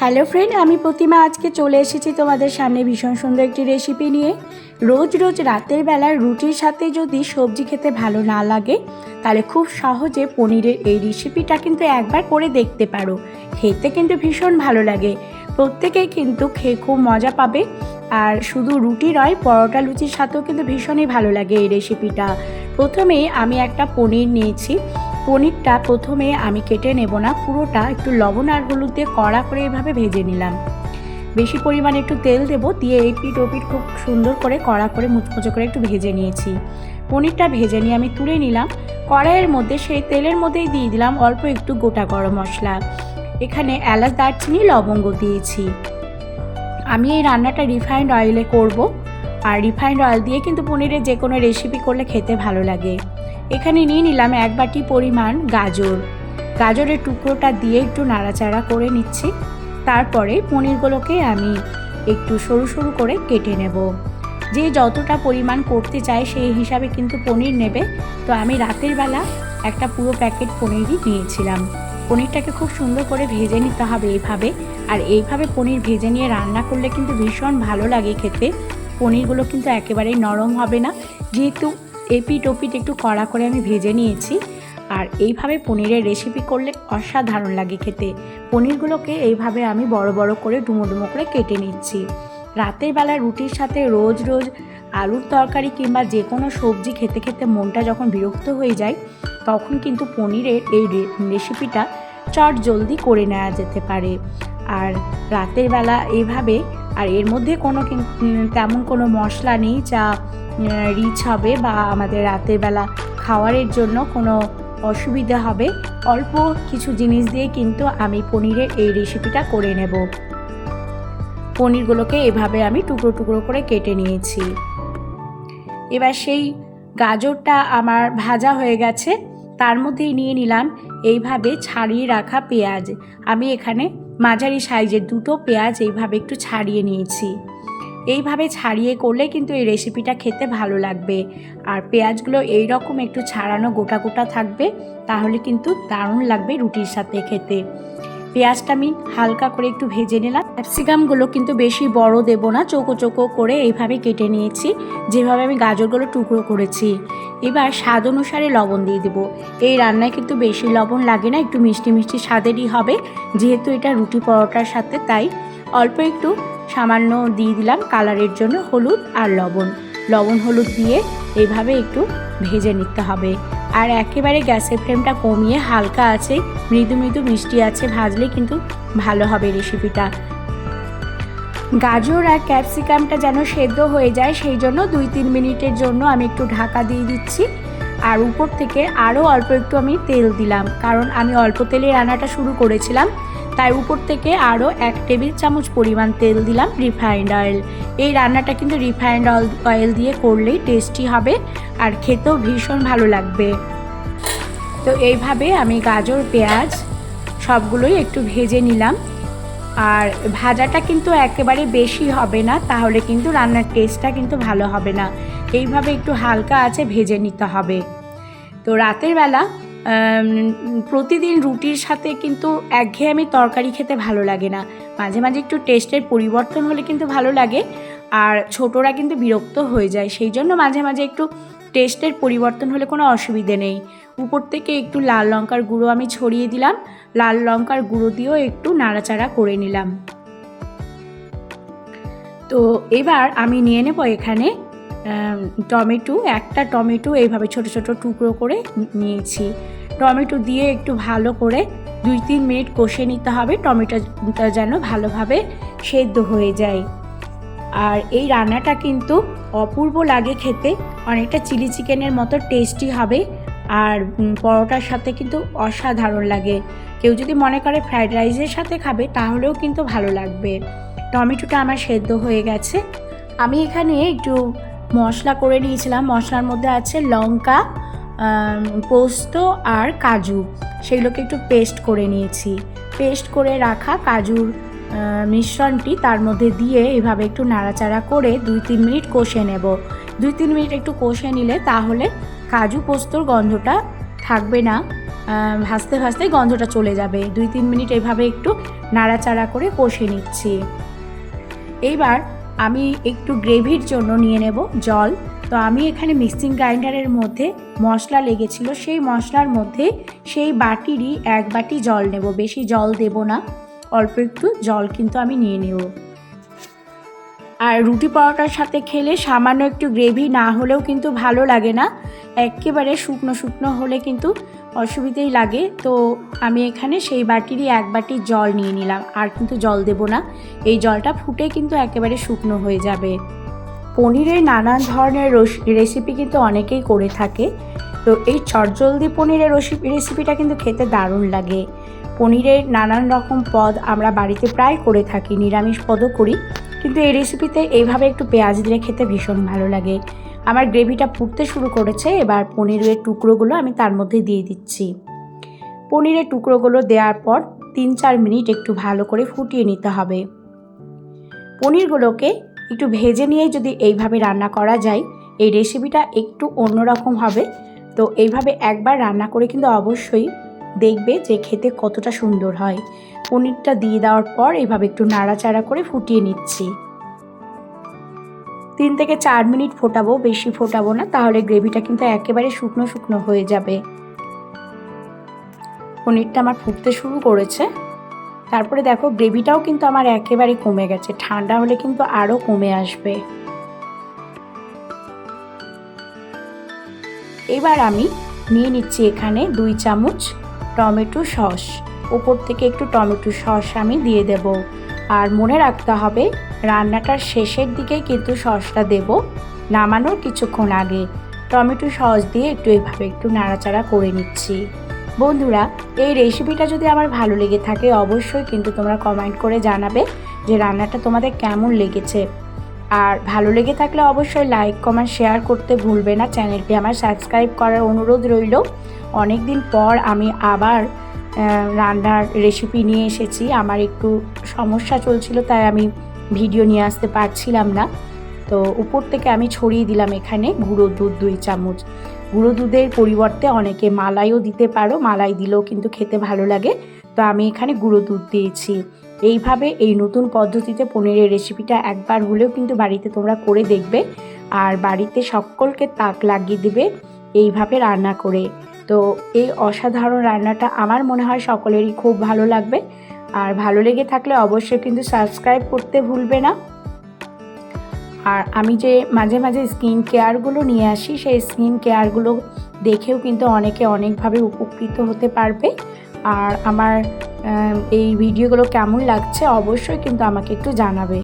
Hello friend, আমি প্রতিমা। আজকে চলে এসেছি তোমাদের সামনে ভীষণ সুন্দর একটি রেসিপি নিয়ে। রোজ রোজ রাতের বেলা রুটির সাথে যদি সবজি খেতে ভালো না লাগে, তাহলে খুব সহজে পনিরের এই রেসিপিটা কিন্তু একবার করে দেখতে পারো। খেতে কিন্তু ভীষণ ভালো লাগে। প্রত্যেকেই কিন্তু খেয়ে খুব মজা পাবে। আর শুধু রুটি নয়, পরোটা লুচির সাথেও কিন্তু ভীষণই ভালো লাগে এই রেসিপিটা প্রথমে আমি একটা পনির নিয়েছি। পনিরটা প্রথমে আমি কেটে নেব না, পুরোটা একটু লবণ আর হলুদ দিয়ে কড়া করে এভাবে ভেজে নিলাম। বেশি পরিমাণে একটু তেল দেবো, দিয়ে এই পিঠ ও পিঠ খুব সুন্দর করে কড়া করে মুচমুচো করে একটু ভেজে নিয়েছি। পনিরটা ভেজে নিয়ে আমি তুলে নিলাম। কড়াইয়ের মধ্যে সেই তেলের মধ্যেই দিয়ে দিলাম অল্প একটু গোটা গরম মশলা। এখানে এলাচ, দারচিনি, লবঙ্গ দিয়েছি। আমি এই রান্নাটা রিফাইন্ড অয়েলে করব। আর রিফাইন্ড অয়েল দিয়ে কিন্তু পনিরের যে কোনো রেসিপি করলে খেতে ভালো লাগে। এখানে নিয়ে নিলাম এক বাটি পরিমাণ গাজর। গাজরের টুকরোটা দিয়ে একটু নাড়াচাড়া করে নিচ্ছি। তারপরে পনিরগুলোকে আমি একটু সরু সরু করে কেটে নেব। যে যতটা পরিমাণ করতে চায় সেই হিসাবে কিন্তু পনির নেবে। তো আমি রাতের বেলা একটা পুরো প্যাকেট পনিরই নিয়েছিলাম। পনিরটাকে খুব সুন্দর করে ভেজে নিতে হবে এইভাবে। আর এইভাবে পনির ভেজে নিয়ে রান্না করলে কিন্তু ভীষণ ভালো লাগে খেতে। পনিরগুলো কিন্তু একেবারেই নরম হবে না। যেহেতু এপিট ওপিট একটু কড়া করে আমি ভেজে নিয়েছি। আর এইভাবে পনিরের রেসিপি করলে অসাধারণ লাগে খেতে। পনিরগুলোকে এইভাবে আমি বড় বড় করে ডুমো ডুমো করে কেটে নিচ্ছি। রাতের বেলা রুটির সাথে রোজ রোজ আলুর তরকারি কিংবা যে কোনো সবজি খেতে খেতে মনটা যখন বিরক্ত হয়ে যায়, তখন কিন্তু পনিরের এই রেসিপিটা চট জলদি করে নেওয়া যেতে পারে। আর রাতের বেলা এইভাবে আর এর মধ্যে কিন- তেমন কোনো মশলা নেই যা রিচ হবে বা আমাদের রাতের বেলা খাওয়ারের জন্য কোনো অসুবিধা হবে। অল্প কিছু জিনিস দিয়ে কিন্তু আমি পনিরের এই রেসিপিটা করে নেব। পনিরগুলোকে এভাবে আমি টুকরো টুকরো করে কেটে নিয়েছি। এবার সেই গাজরটা আমার ভাজা হয়ে গেছে, তার মধ্যেই নিয়ে নিলাম এইভাবে ছাড়িয়ে রাখা পেঁয়াজ। আমি এখানে মাঝারি সাইজের দুটো পেঁয়াজ এইভাবে একটু ছাড়িয়ে নিয়েছি। এইভাবে ছাড়িয়ে করলে কিন্তু এই রেসিপিটা খেতে ভালো লাগবে। আর পেঁয়াজগুলো এই রকম একটু ছাড়ানো গোটা গোটা থাকবে, তাহলে কিন্তু দারুণ লাগবে রুটির সাথে খেতে। পেঁয়াজটা আমি হালকা করে একটু ভেজে নিলাম। ক্যাপসিকামগুলো কিন্তু বেশি বড় দেবো না চৌকো চৌকো করে এইভাবে কেটে নিয়েছি। যেভাবে আমি গাজরগুলো টুকরো করেছি। এবার স্বাদ অনুসারে লবণ দিয়ে দেবো। এই রান্নায় কিন্তু বেশি লবণ লাগে না, একটু মিষ্টি মিষ্টি স্বাদেরই হবে। যেহেতু এটা রুটি পরোটার সাথে, তাই অল্প একটু সামান্য দিয়ে দিলাম কালারের জন্য হলুদ আর লবণ। লবণ হলুদ দিয়ে এইভাবে একটু ভেজে নিতে হবে। আর একেবারে গ্যাসের ফ্লেমটা কমিয়ে হালকা আছে, মৃদু মৃদু মিষ্টি আছে ভাজলে কিন্তু ভালো হবে রেসিপিটা গাজর আর ক্যাপসিকামটা যেন সেদ্ধ হয়ে যায়, সেই জন্য দুই তিন মিনিটের জন্য আমি একটু ঢাকা দিয়ে দিচ্ছি। আর উপর থেকে আরও অল্প একটু আমি তেল দিলাম, কারণ আমি অল্প তেলে রান্নাটা শুরু করেছিলাম। তাই উপর থেকে আরও এক টেবিল চামচ পরিমাণ তেল দিলাম রিফাইন্ড অয়েল। এই রান্নাটা কিন্তু রিফাইন্ড অয়েল দিয়ে করলেই টেস্টি হবে আর খেতেও ভীষণ ভালো লাগবে। তো এইভাবে আমি গাজর, পেঁয়াজ সবগুলোই একটু ভেজে নিলাম। আর ভাজাটা কিন্তু একেবারে বেশি হবে না, তাহলে কিন্তু রান্নার টেস্টটা কিন্তু ভালো হবে না। এইভাবে একটু হালকা আছে ভেজে নিতে হবে। তো রাতের বেলা প্রতিদিন রুটির সাথে কিন্তু একঘেয়েমি তরকারি খেতে ভালো লাগে না। মাঝে মাঝে একটু টেস্টের পরিবর্তন হলে কিন্তু ভালো লাগে, আর ছোটরা কিন্তু বিরক্ত হয়ে যায়। সেই জন্য মাঝে মাঝে একটু টেস্টের পরিবর্তন হলে কোনো অসুবিধে নেই। উপর থেকে একটু লাল লঙ্কার গুঁড়ো আমি ছড়িয়ে দিলাম। লাল লঙ্কার গুঁড়ো দিয়েও একটু নাড়াচাড়া করে নিলাম। তো এবার আমি নিয়ে নেব এখানে টমেটো, একটা টমেটো এইভাবে ছোট ছোট টুকরো করে নিয়েছি। টমেটো দিয়ে একটু ভালো করে দুই তিন মিনিট কষে নিতে হবে, টমেটোটা যেন ভালোভাবে সেদ্ধ হয়ে যায়। আর এই রান্নাটা কিন্তু অপূর্ব লাগে খেতে, অনেকটা চিলি চিকেনের মতো টেস্টি হবে আর পরোটার সাথে কিন্তু অসাধারণ লাগে। কেউ যদি মনে করে ফ্রাইড রাইসের সাথে খাবে, তাহলেও কিন্তু ভালো লাগবে। টমেটোটা আমার সেদ্ধ হয়ে গেছে। আমি এখানে একটু মশলা করে নিয়েছিলাম। মশলার মধ্যে আছে লঙ্কা পোস্ত আর কাজু। সেগুলোকে একটু পেস্ট করে নিয়েছি। পেস্ট করে রাখা কাজুর মিশ্রণটি তার মধ্যে দিয়ে এভাবে একটু নাড়াচাড়া করে দুই তিন মিনিট কষে নেব। দুই তিন মিনিট একটু কষে নিলে তাহলে কাজু পোস্তর গন্ধটা থাকবে না। ভাজতে ভাজতে গন্ধটা চলে যাবে। দুই তিন মিনিট এভাবে একটু নাড়াচাড়া করে কষে নিচ্ছি। এইবার আমি একটু গ্রেভির জন্য নিয়ে নেব জল। তো আমি এখানে মিক্সিং গ্রাইন্ডারের মধ্যে মশলা লেগেছিল। সেই মশলার মধ্যে সেই বাটিরই এক বাটি জল নেব। বেশি জল দেব না। অল্প একটু জল কিন্তু আমি নিয়ে নেব। আর রুটি পরোটার সাথে খেলে সামান্য একটু গ্রেভি না হলেও কিন্তু ভালো লাগে না। একেবারে শুকনো শুকনো হলে কিন্তু অসুবিধেই লাগে, তো আমি এখানে সেই বাটিরই এক বাটি জল নিয়ে নিলাম। আর কিন্তু জল দেব না। এই জলটা ফুটে কিন্তু একেবারে শুকনো হয়ে যাবে। পনিরের নানান ধরনের রেসিপি কিন্তু অনেকেই করে থাকে। তো এই চটজলদি পনিরের রেসিপিটা কিন্তু খেতে দারুণ লাগে। পনিরের নানান রকম পদ আমরা বাড়িতে প্রায় করে থাকি, নিরামিষ পদও করি। কিন্তু এই রেসিপিতে এইভাবে একটু পেঁয়াজ দিলে খেতে ভীষণ ভালো লাগে। আমার গ্রেভিটা ফুটতে শুরু করেছে, এবার পনিরের টুকরোগুলো আমি তার মধ্যে দিয়ে দিচ্ছি। পনিরের টুকরোগুলো দেওয়ার পর তিন চার মিনিট একটু ভালো করে ফুটিয়ে নিতে হবে। পনিরগুলোকে একটু ভেজে নিয়ে যদি এইভাবে রান্না করা যায়, এই রেসিপিটা একটু অন্যরকম হবে। তো এইভাবে একবার রান্না করে কিন্তু অবশ্যই দেখবে যে খেতে কতটা সুন্দর হয়। পনিরটা দিয়ে দেওয়ার পর এইভাবে একটু নাড়াচাড়া করে ফুটিয়ে নিচ্ছি। তিন থেকে চার মিনিট ফোটাবো, বেশি ফোটাবো না, তাহলে গ্রেভিটা কিন্তু একেবারে শুকনো শুকনো হয়ে যাবে। পনিরটা আমার ফুটতে শুরু করেছে। তারপরে দেখো, গ্রেভিটাও কিন্তু আমার একেবারে কমে গেছে, ঠান্ডা হলে কিন্তু আরও কমে আসবে। এবার আমি নিয়ে নিচ্ছি এখানে দুই চামচ টমেটো সস। উপর থেকে একটু টমেটো সস আমি দিয়ে দেব। আর মনে রাখতে হবে, রান্নাটার শেষের দিকে কিন্তু সসটা দেব। নামানোর কিছুক্ষণ আগে টমেটো সস দিয়ে একটু এভাবে একটু নাড়াচাড়া করে নিচ্ছি। বন্ধুরা, এই রেসিপিটা যদি আমার ভালো লেগে থাকে, অবশ্যই কিন্তু তোমরা কমেন্ট করে জানাবে যে রান্নাটা তোমাদের কেমন লেগেছে। আর ভালো লেগে থাকলে অবশ্যই লাইক কমেন্ট শেয়ার করতে ভুলবে না। চ্যানেলটি আমার সাবস্ক্রাইব করার অনুরোধ রইল। অনেক দিন পর আমি আবার রান্নার রেসিপি নিয়ে এসেছি। আমার একটু সমস্যা চলছিল, তাই আমি ভিডিও নিয়ে আসতে পারছিলাম না। তো উপর থেকে আমি ছড়িয়ে দিলাম এখানে গুঁড়ো দুধ দুই চামচ। গুঁড়ো দুধের পরিবর্তে অনেকে মালাইও দিতে পারো, মালাই দিলেও কিন্তু খেতে ভালো লাগে। তো আমি এখানে গুঁড়ো দুধ দিয়েছি। এইভাবে এই নতুন পদ্ধতিতে পনিরের রেসিপিটা একবার হলেও কিন্তু বাড়িতে তোমরা করে দেখবে। আর বাড়িতে সকলকে তাক লাগিয়ে দেবে, এইভাবে রান্না করে। তো এই অসাধারণ রান্নাটা আমার মনে হয় সকলেরই খুব ভালো লাগবে। আর ভালো লেগে থাকলে অবশ্যই কিন্তু সাবস্ক্রাইব করতে ভুলবে না। আর আমি যে মাঝে মাঝে স্কিন কেয়ারগুলো নিয়ে আসি, সেই স্কিন কেয়ারগুলো দেখেও কিন্তু অনেকে অনেকভাবে উপকৃত হতে পারবে। আর আমার এই ভিডিওগুলো কেমন লাগছে অবশ্যই কিন্তু আমাকে একটু জানাবে।